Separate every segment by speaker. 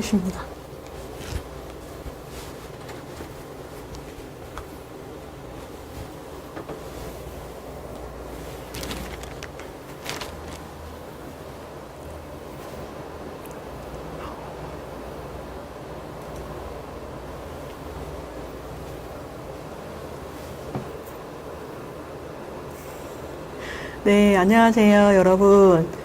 Speaker 1: 셋입니다. 네, 안녕하세요, 여러분.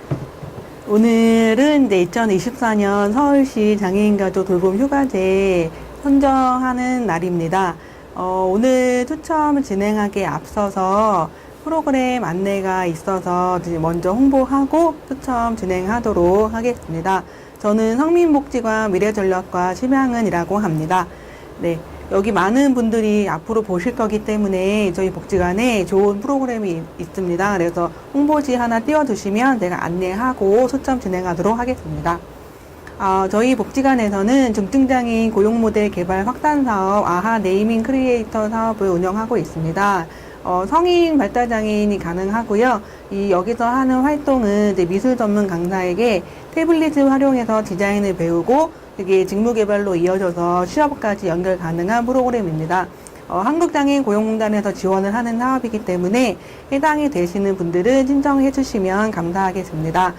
Speaker 1: 오늘은 이제 2024년 서울시 장애인 가족 돌봄 휴가제 선정하는 날입니다. 어, 오늘 추첨 진행하기에 앞서서 프로그램 안내가 있어서 먼저 홍보하고 추첨 진행하도록 하겠습니다. 저는 성민복지관 미래전략과 심양은이라고 합니다. 네. 여기 많은 분들이 앞으로 보실 거기 때문에 저희 복지관에 좋은 프로그램이 있- 있습니다. 그래서 홍보지 하나 띄워두시면 제가 안내하고 초점 진행하도록 하겠습니다. 아, 저희 복지관에서는 중증장애인 고용모델 개발 확산 사업 아하 네이밍 크리에이터 사업을 운영하고 있습니다. 어, 성인 발달장애인이 가능하고요. 이 여기서 하는 활동은 이제 미술 전문 강사에게 태블릿을 활용해서 디자인을 배우고 이게 직무 개발로 이어져서 취업까지 연결 가능한 프로그램입니다. 어, 한국장애인 고용공단에서 지원을 하는 사업이기 때문에 해당이 되시는 분들은 신청해 주시면 감사하겠습니다.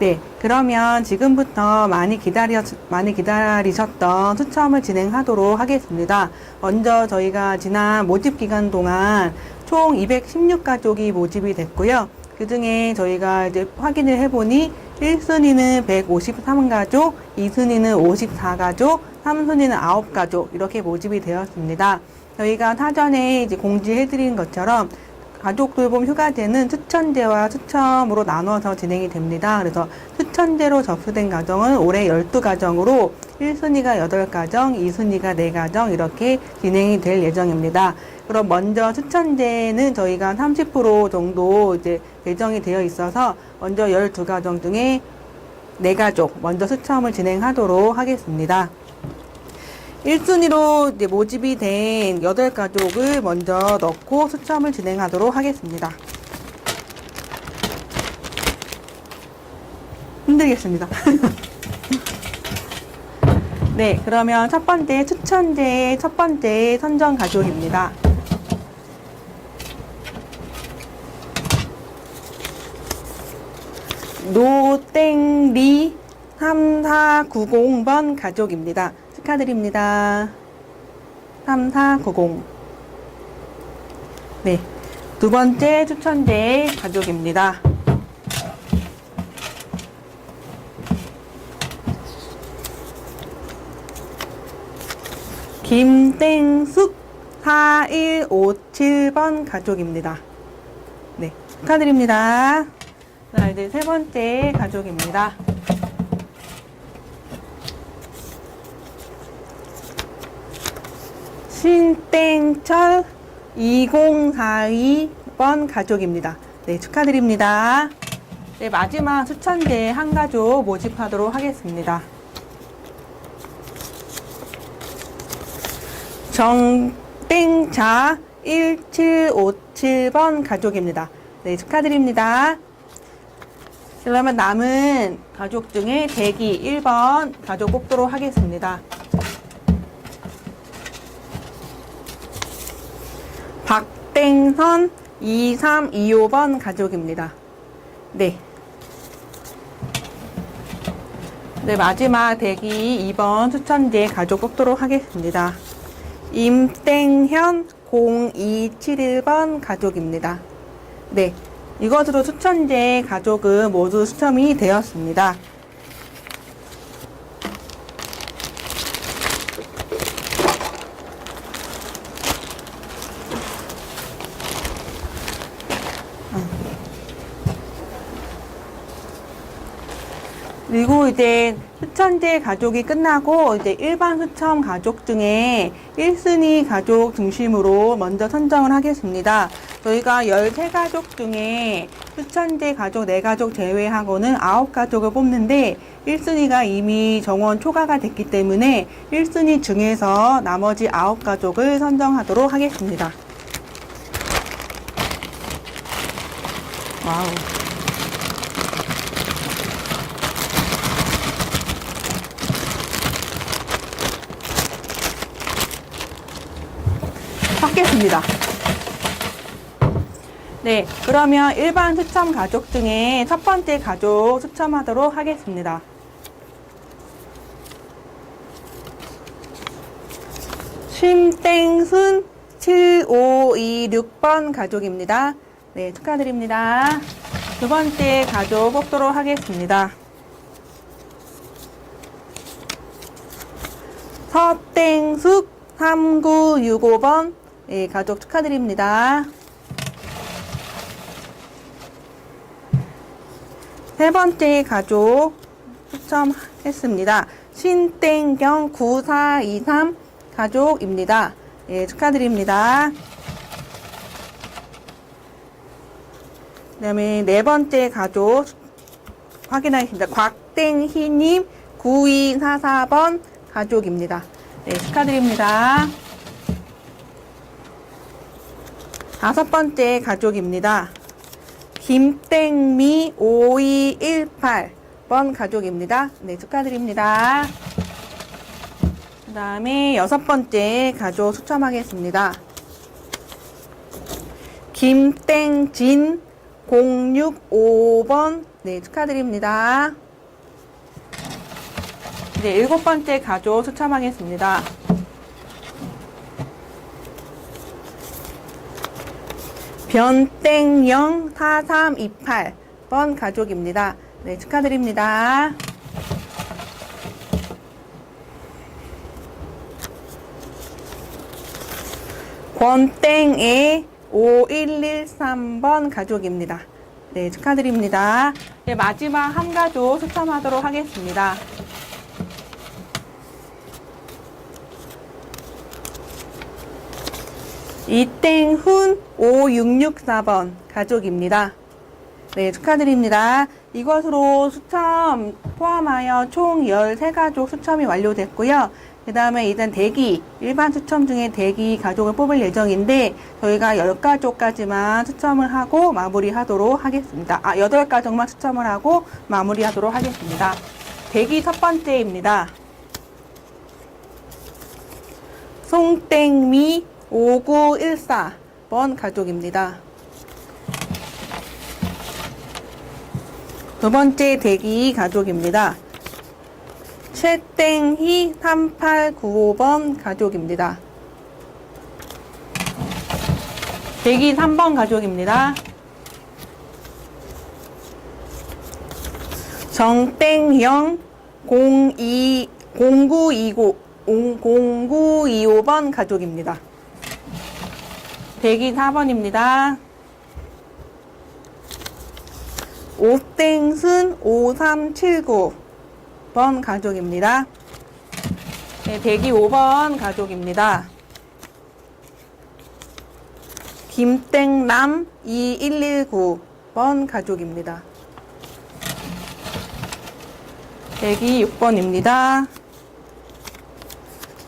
Speaker 1: 네, 그러면 지금부터 많이 기다려, 많이 기다리셨던 추첨을 진행하도록 하겠습니다. 먼저 저희가 지난 모집 기간 동안 총 216가족이 모집이 됐고요. 그 중에 저희가 이제 확인을 해보니 1순위는 153가족, 2순위는 54가족, 3순위는 9가족, 이렇게 모집이 되었습니다. 저희가 사전에 이제 공지해드린 것처럼 가족 돌봄 휴가제는 추천제와 추첨으로 나눠서 진행이 됩니다. 그래서 추천제로 접수된 가정은 올해 12가정으로 1순위가 8가정, 2순위가 4가정 이렇게 진행이 될 예정입니다. 그럼 먼저 추천제는 저희가 30% 정도 이제 배정이 되어 있어서 먼저 12가정 중에 4가족 먼저 추첨을 진행하도록 하겠습니다. 1순위로 이제 모집이 된 8가족을 먼저 넣고 추첨을 진행하도록 하겠습니다. 힘들겠습니다. 네, 그러면 첫 번째 추천제의 첫 번째 선정 가족입니다. 노땡리 3490번 가족입니다. 축하드립니다. 3490. 네. 두 번째 추천제 가족입니다. 김땡숙 4157번 가족입니다. 네. 축하드립니다. 자, 이제 세 번째 가족입니다. 신땡철 2042번 가족입니다. 네, 축하드립니다. 네, 마지막 추천제 한 가족 모집하도록 하겠습니다. 정땡자 1757번 가족입니다. 네, 축하드립니다. 그러면 남은 가족 중에 대기 1번 가족 뽑도록 하겠습니다. 박땡선 2325번 가족입니다. 네. 네, 마지막 대기 2번 추천제 가족 뽑도록 하겠습니다. 임땡현 0271번 가족입니다. 네. 이것으로 추천제 가족은 모두 추첨이 되었습니다. 그리고 이제 추천제 가족이 끝나고 이제 일반 추첨 가족 중에 1순위 가족 중심으로 먼저 선정을 하겠습니다. 저희가 13가족 중에 추천제 가족 4가족 제외하고는 9가족을 뽑는데 1순위가 이미 정원 초과가 됐기 때문에 1순위 중에서 나머지 9가족을 선정하도록 하겠습니다. 와우. 찍겠습니다. 네, 그러면 일반 추첨 가족 중에 첫 번째 가족 추첨하도록 하겠습니다. 쉼땡순 7526번 가족입니다. 네, 축하드립니다. 두 번째 가족 뽑도록 하겠습니다. 서땡숙 3965번 네, 가족 축하드립니다. 세 번째 가족 추첨했습니다. 신땡경 9423 가족입니다. 예, 축하드립니다. 그 다음에 네 번째 가족 확인하겠습니다. 곽땡희님 9244번 가족입니다. 네, 축하드립니다. 다섯 번째 가족입니다. 김땡미 5218번 가족입니다. 네, 축하드립니다. 그 다음에 여섯 번째 가족 추첨하겠습니다. 김땡진 065번 네, 축하드립니다. 이제 일곱 번째 가족 추첨하겠습니다. 변땡영 4328번 가족입니다. 네, 축하드립니다. 권땡의 5113번 가족입니다. 네, 축하드립니다. 네, 마지막 한 가족 추첨하도록 하겠습니다. 이땡훈 5664번 가족입니다. 네, 축하드립니다. 이것으로 수첨 포함하여 총 13가족 수첨이 완료됐고요. 그 다음에 일단 대기, 일반 수첨 중에 대기 가족을 뽑을 예정인데 저희가 10가족까지만 수첨을 하고 마무리하도록 하겠습니다. 아, 8가족만 수첨을 하고 마무리하도록 하겠습니다. 대기 첫 번째입니다. 송땡미 5914번 가족입니다. 두 번째 대기 가족입니다. 최땡희 3895번 가족입니다. 대기 3번 가족입니다. 정땡영 02 0929 0925번 가족입니다. 대기 4번입니다. 오땡순 5379번 가족입니다. 네, 대기 5번 가족입니다. 김땡남 2119번 가족입니다. 대기 6번입니다.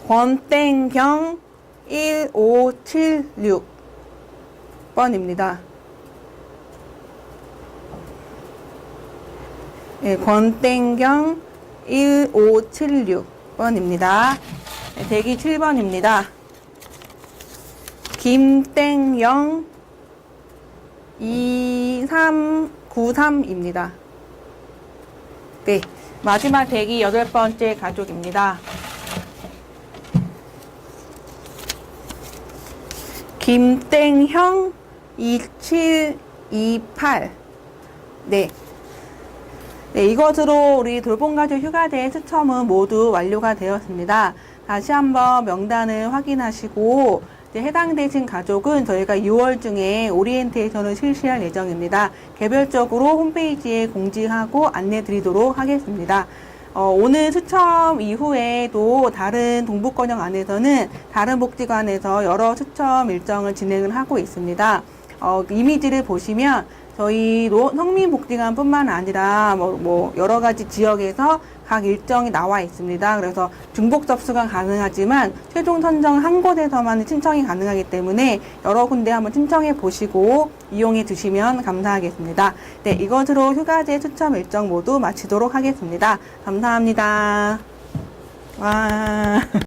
Speaker 1: 권땡경 1576 번입니다. 네, 권땡경 1576번입니다. 네, 대기 7번입니다. 김땡영 2393입니다. 네, 마지막 대기 여덟 번째 가족입니다. 김땡형 2728. 네. 네, 이것으로 우리 돌봄가족 휴가대 추첨은 모두 완료가 되었습니다. 다시 한번 명단을 확인하시고 해당되신 가족은 저희가 6월 중에 오리엔테이션을 실시할 예정입니다. 개별적으로 홈페이지에 공지하고 안내 드리도록 하겠습니다. 어, 오늘 추첨 이후에도 다른 동북권역 안에서는 다른 복지관에서 여러 추첨 일정을 진행을 하고 있습니다. 어, 이미지를 보시면 저희 노- 성민복지관뿐만 아니라 뭐, 뭐 여러 가지 지역에서 각 일정이 나와 있습니다. 그래서 중복 접수가 가능하지만 최종 선정 한 곳에서만 신청이 가능하기 때문에 여러 군데 한번 신청해 보시고 이용해 주시면 감사하겠습니다. 네, 이것으로 휴가제 추첨 일정 모두 마치도록 하겠습니다. 감사합니다. 와.